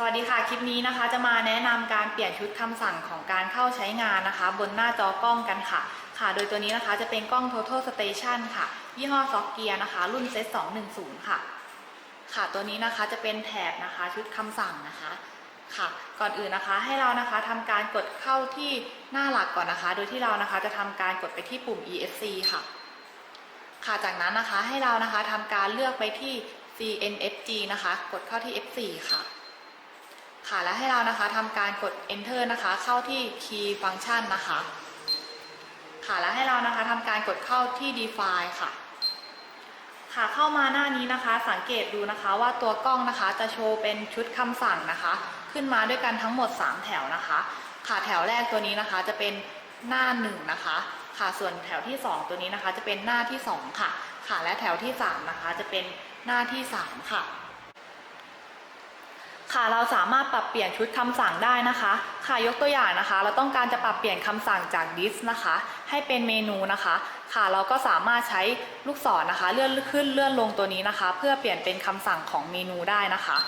สวัสดีค่ะ คลิปนี้นะคะจะมาแนะนำการเปลี่ยนชุดคำสั่งของการเข้าใช้งานนะคะ บนหน้าจอกล้องกันค่ะ ค่ะโดยตัวนี้นะคะจะเป็นกล้อง Total Station ค่ะ ยี่ห้อ s o c g e a r นะคะ รุ่น Z 210 ค่ะ ค่ะตัวนี้นะคะจะเป็นแถบนะคะชุดคำสั่งนะคะค่ะ ก่อนอื่นนะคะให้เรานะคะทำการกดเข้าที่หน้าหลักก่อนนะคะ โดยที่เรานะคะจะทำการกดไปที่ปุ่ม ESC ค่ะ ค่ะจากนั้นนะคะให้เรานะคะทำการเลือกไปที่ CNFG นะคะ กดเข้าที่ F4 ค่ะ ค่ะแล้วให้เรานะคะทำการกด enter นะคะ เข้าที่ key function นะคะ ค่ะแล้วให้เรานะคะทำการกดเข้าที่ define ค่ะ ค่ะเข้ามาหน้านี้นะคะ สังเกตดูนะคะว่าตัวกล้องนะคะจะโชว์เป็นชุดคำสั่งนะคะ ขึ้นมาด้วยกันทั้งหมด 3 แถวนะคะ ค่ะแถวแรกตัวนี้นะคะจะเป็นหน้า1นะคะ ค่ะส่วนแถวที่ 2 ตัวนี้นะคะ จะเป็นหน้าที่ 2 ค่ะ ค่ะและแถวที่ 3 นะคะ จะเป็นหน้าที่ 3 ค่ะ ค่ะเราสามารถปรับเปลี่ยนชุดคำสั่งได้นะคะ ค่ะยกตัวอย่างนะคะ เราต้องการจะปรับเปลี่ยนคำสั่งจาก this นะคะ ให้เป็นเมนูนะคะ ค่ะเราก็สามารถใช้ลูกศรนะคะ เลื่อนขึ้นเลื่อนลงตัวนี้นะคะ เพื่อเปลี่ยนเป็นคำสั่งของเมนูได้นะคะ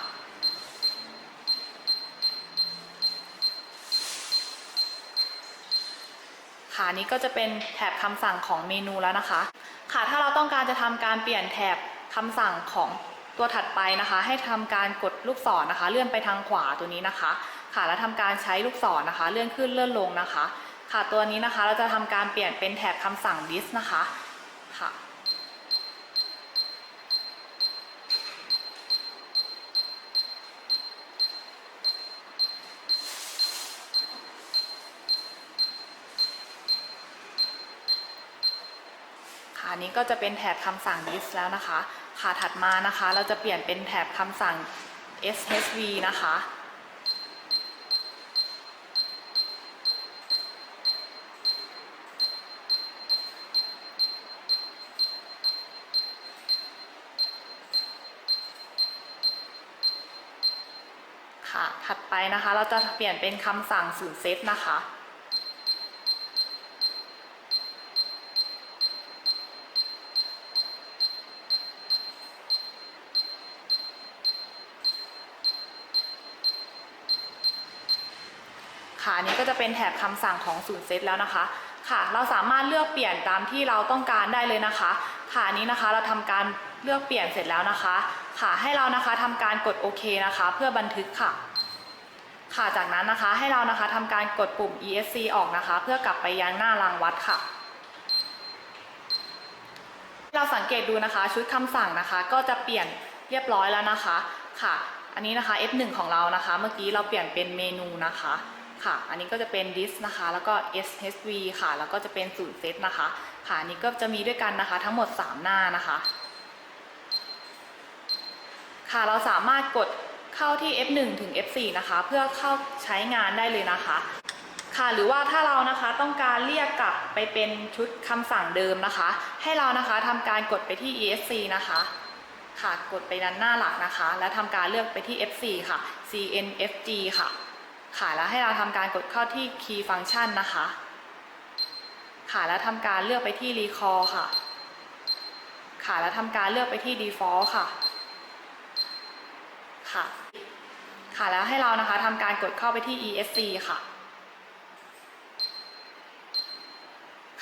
ค่ะนี้ก็จะเป็นแถบคำสั่งของเมนูแล้วนะคะ ค่ะถ้าเราต้องการจะทำการเปลี่ยนแถบคำสั่งของ ตัวถัดไปนะคะ ให้ทำการกดลูกศรนะคะ เลื่อนไปทางขวาตัวนี้นะคะ ค่ะแล้วทำการใช้ลูกศรนะคะ เลื่อนขึ้นเลื่อนลงนะคะ ค่ะตัวนี้นะคะเราจะทำการเปลี่ยนเป็นแถบคำสั่ง this นะคะค่ะค่ะอันนี้ก็จะเป็นแถบคำสั่ง this แล้วนะคะ ค่ะถัดมานะคะ เราจะเปลี่ยนเป็นแถบคำสั่ง shv นะคะ ค่ะ ถัดไปนะคะ เราจะเปลี่ยนเป็นคำสั่งศูนย์เซตนะคะ ค่ะอันนี้ก็จะเป็นแถบคำสั่งของศูนย์เซตแล้วนะคะค่ะ เราสามารถเลือกเปลี่ยนตามที่เราต้องการได้เลยนะคะ ค่ะอันนี้นะคะเราทำการเลือกเปลี่ยนเสร็จแล้วนะคะ ค่ะให้เรานะคะทำการกดโอเคนะคะ เพื่อบันทึกค่ะ ค่ะจากนั้นนะคะให้เรานะคะทำการกดปุ่ม ESC ออกนะคะ เพื่อกลับไปยังหน้ารางวัดค่ะเราสังเกตดูนะคะชุดคำสั่งนะคะ ก็จะเปลี่ยนเรียบร้อยแล้วนะคะค่ะ อันนี้นะคะ F1 ของเรานะคะ เมื่อกี้เราเปลี่ยนเป็นเมนูนะคะ ค่ะ อันนี้ก็จะเป็น this นะคะ แล้วก็ shv ค่ะ แล้วก็จะเป็นศูนย์เซตนะคะ ค่ะอันนี้ก็จะมีด้วยกันนะคะ ทั้งหมด 3 หน้านะคะ ค่ะเราสามารถกดเข้าที่ F1 ถึง F4 นะคะ เพื่อเข้าใช้งานได้เลยนะคะค่ะหรือว่าถ้าเรานะคะต้องการเรียกกลับไปเป็นชุดคำสั่งเดิมนะคะ ให้เรานะคะทำการกดไปที่ ESC นะคะ ค่ะกดไปด้านหน้าหลักนะคะ แล้วทำการเลือกไปที่ F4 ค่ะ CNFG ค่ะ ค่ะแล้วให้เราทำการกดเข้าที่ Key Function นะคะ ค่ะแล้วทำการเลือกไปที่ Recall ค่ะ ค่ะแล้วทำการเลือกไปที่ Default ค่ะ ค่ะ ค่ะแล้วให้เรานะคะทำการกดเข้าไปที่ ESC ค่ะ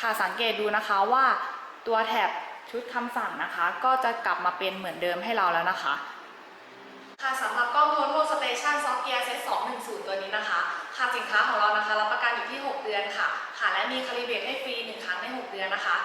ค่ะสังเกตดูนะคะว่าตัวแถบชุดคำสั่งนะคะ ก็จะกลับมาเป็นเหมือนเดิมให้เราแล้วนะคะ ค่ะสำหรับกล้อง Total Station Software Set 210 ตัวนี้นะคะ ค่ะสินค้าของเรานะคะรับประกันอยู่ที่ 6 เดือนค่ะ ค่ะและมีคาลิเบรตให้ฟรี 1 ครั้งใน 6 เดือนนะคะ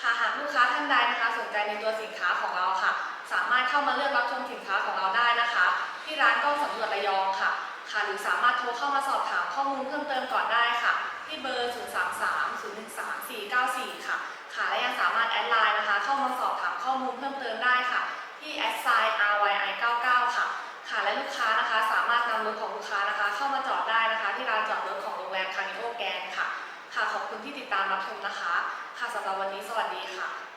ค่ะหากลูกค้าท่านใดนะคะ สนใจในตัวสินค้าของเราค่ะ สามารถเข้ามาเลือกรับชมสินค้าของเราได้นะคะ ที่ร้านกล้องสำรวจระยองค่ะ ค่ะหรือสามารถโทรเข้ามาสอบถามข้อมูลเพิ่มเติมก่อนได้ค่ะ ที่เบอร์ 033-013-494 ค่ะ ค่ะและยังสามารถแอดไลน์นะคะ เข้ามาสอบถามข้อมูลเพิ่มเติมได้ค่ะ ที่ a d s i g n RYI99 ค่ะค่ะและลู กค้านะคะ สามารถนำรถของลูกค้านะคะ เข้ามาจอดได้นะคะ ที่ลานจอดรถของโรงแรมคานิโอแกนค่ะ ค่ะขอบคุณที่ติดตามรับชมนะคะ ค่ะสำหรับวันนี้สวัสดีค่ะ